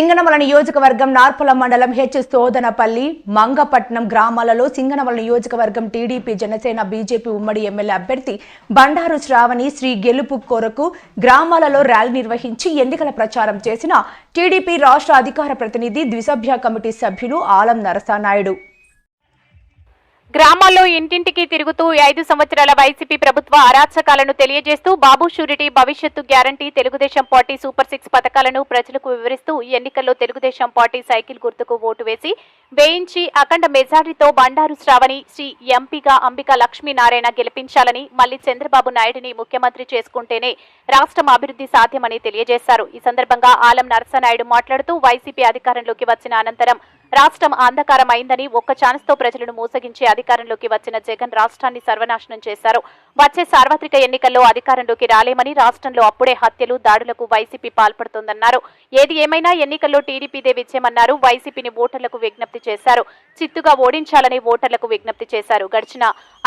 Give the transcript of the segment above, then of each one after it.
సింగనమల నియోజకవర్గం నార్పల మండలం హెచ్ సోదనపల్లి మంగపట్నం గ్రామాలలో సింగనమల నియోజకవర్గం టీడీపీ జనసేన బీజేపీ ఉమ్మడి ఎమ్మెల్యే అభ్యర్థి బండారు శ్రావణి శ్రీ గెలుపు కొరకు గ్రామాలలో ర్యాలీ నిర్వహించి ఎన్నికల ప్రచారం చేసిన టీడీపీ రాష్ట్ర అధికార ప్రతినిధి ద్విసభ్య కమిటీ సభ్యులు ఆలం నరసానాయుడు. గ్రామాల్లో ఇంటింటికి తిరుగుతూ ఐదు సంవత్సరాల వైసీపీ ప్రభుత్వ అరాచకాలను తెలియజేస్తూ బాబు షూరిటీ భవిష్యత్తు guarantee Telugu Desam party super six పథకాలను ప్రజలకు వివరిస్తూ ఎన్నికల్లో తెలుగుదేశం పార్టీ సైకిల్ గుర్తుకు ఓటు వేసి వేయించి అఖండ మెజారిటీతో బండారు శ్రావణి శ్రీ ఎంపీగా అంబికా లక్ష్మీనారాయణ గెలిపించాలని మళ్ళీ చంద్రబాబు నాయుడిని ముఖ్యమంత్రి చేసుకుంటేనే రాష్ట్రం అభివృద్ధి సాధ్యమని తెలియజేశారు. ఈ సందర్భంగా ఆలం నరసనాయుడు మాట్లాడుతూ వైసీపీ అధికారంలోకి వచ్చిన అనంతరం రాష్ట్రం అంధకారం అయిందని ఒక్క ఛాన్స్తో ప్రజలను మోసగించే అధికారంలోకి వచ్చిన జగన్ రాష్ట్రాన్ని సర్వనాశనం చేశారు. వచ్చే సార్వత్రిక ఎన్నికల్లో అధికారంలోకి రాలేమని రాష్ట్రంలో అప్పుడే హత్యలు దాడులకు వైసీపీ పాల్పడుతోందన్నారు. ఏది ఏమైనా ఎన్నికల్లో టీడీపీదే విజయమన్నారు. వైసీపీని ఓటర్లకు విజ్ఞప్తి చేశారు. చిత్తుగా ఓడించాలని ఓటర్లకు విజ్ఞప్తి చేశారు. గడిచిన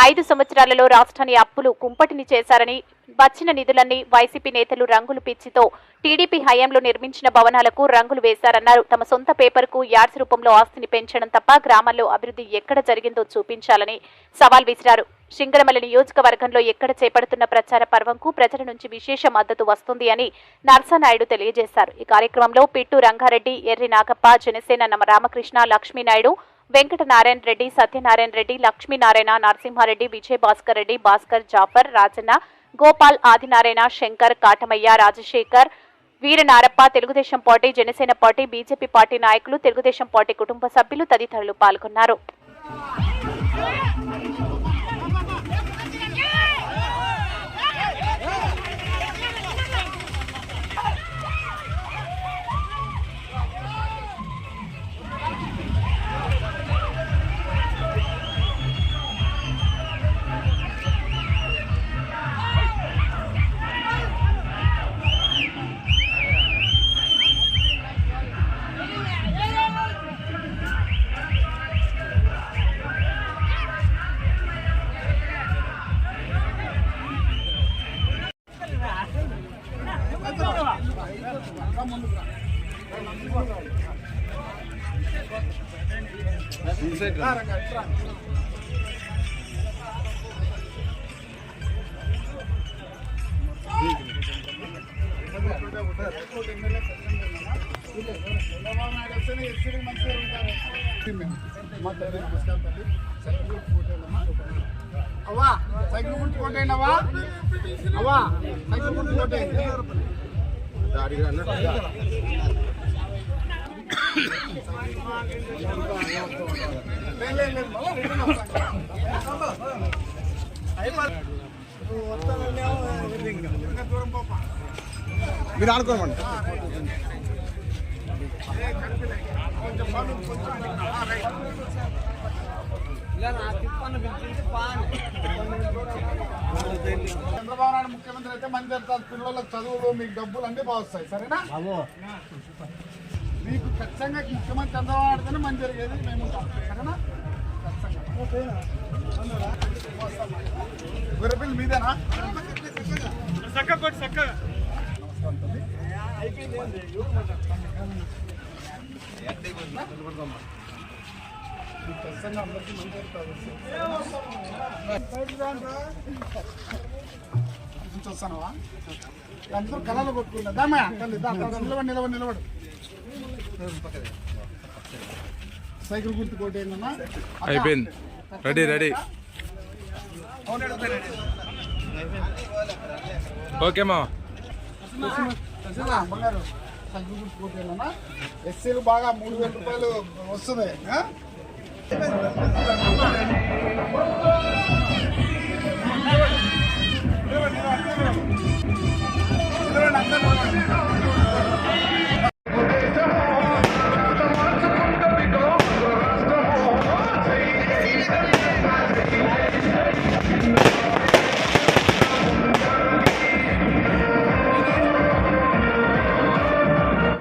ఐదు సంవత్సరాలలో రాష్ట్రాన్ని అప్పులు కుంపటిని చేశారని వచ్చిన నిధులన్నీ వైసీపీ నేతలు రంగులు పిచ్చితో టీడీపీ హయాంలో నిర్మించిన భవనాలకు రంగులు వేశారన్నారు. తమ సొంత పేపర్కు యాడ్స్ రూపంలో ఆస్తిని పెంచడం తప్ప గ్రామాల్లో అభివృద్ధి ఎక్కడ జరిగిందో చూపించాలని సవాల్ విసిరారు. శింగరమల నియోజకవర్గంలో ఎక్కడ చేపడుతున్న ప్రచార పర్వంకు ప్రజల నుంచి విశేష మద్దతు వస్తుంది అని నర్సానాయుడు తెలియజేశారు. ఈ కార్యక్రమంలో పిట్టు రంగారెడ్డి ఎర్రి నాగప్ప జనసేన నమ Ramakrishna Lakshminaidu Venkata Narayana Reddy Satyanarayana Reddy Lakshminarayana Narasimhareddy Vijay Bhaskar Reddy Bhaskar Jafar Rajanna Gopal Adinarayana Shankar Katamayya Rajasekhar Veeranarappa Telugu Desam party Janasena party BJP party నాయకులు తెలుగుదేశం పార్టీ కుటుంబ సభ్యులు తదితరులు పాల్గొన్నారు. అవ్వా సైకిల్ గుర్తు అవ్వా అవ్వా సైకిల్ గుర్తు మీరు ఆడుకోమండి కొంచెం పనులు, కొంచెం ఆ, రైట్. చంద్రబాబు నాయుడు ముఖ్యమంత్రి అయితే మంచి జరుగుతుంది పిల్లలకు చదువులు మీకు డబ్బులు అన్ని బాగా వస్తాయి సరేనా మీకు ఖచ్చితంగా ముఖ్యమంత్రి చంద్రబాబు నాయుడుతోనే మంచి జరిగేది మేము ఉంటాం. సరేనా? గొర్రెపిల్లి మీదేనా? ఖచ్చితంగా అందరికీ మంచి జరుగుతుంది చూస్తానవా అందరూ కళలు కొట్టుకుంటా. దామా తల్లి దా, దా, నిలబడి నిలబడి నిలబడు. సైకిల్ గుర్తు కొట్టేయండి అయిపోయింది. రెడీ రెడీ ఓకే మా బంగారు. సైకిల్ గుర్తు కొట్టేయండి ఎస్సీలు బాగా మూడు వేల రూపాయలు వస్తుంది Shit